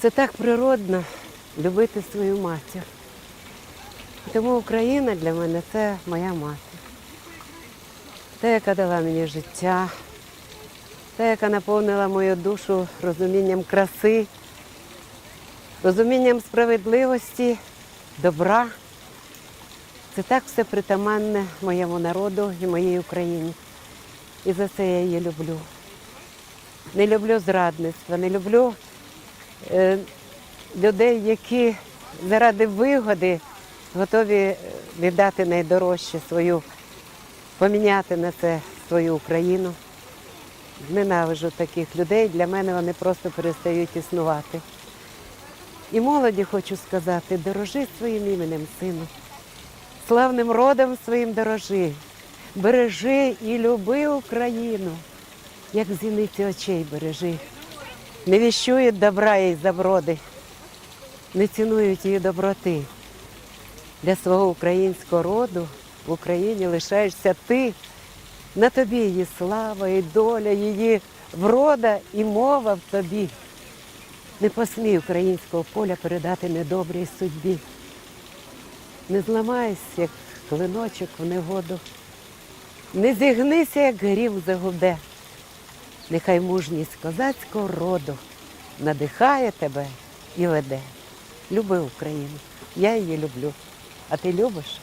Це так природно любити свою матір. Тому Україна для мене це моя мати. Та, яка дала мені життя, та, яка наповнила мою душу розумінням краси, розумінням справедливості, добра. Це так все притаманне моєму народу і моїй Україні. І за це я її люблю. Не люблю зрадництва, не люблю людей, які заради вигоди готові е, віддати найдорожче свою, поміняти на це свою Україну. Ненавижу таких людей. Для мене вони просто перестають існувати. І молоді хочу сказати, дорожи своїм іменем, сину. Славним родом своїм дорожи. Бережи і люби Україну, як зіниці очей бережи. Не віщують добра їй заброди, не цінують її доброти. Для свого українського роду в Україні лишаєшся ти. На тобі її слава і доля, її врода і мова в тобі. Не посмій українського поля передати недобрій судьбі. Не зламайся, як клиночок в негоду. Не зігнися, як грім загуде. Нехай мужність козацького роду надихає тебе і веде. Люби Україну. Я її люблю. А ти любиш?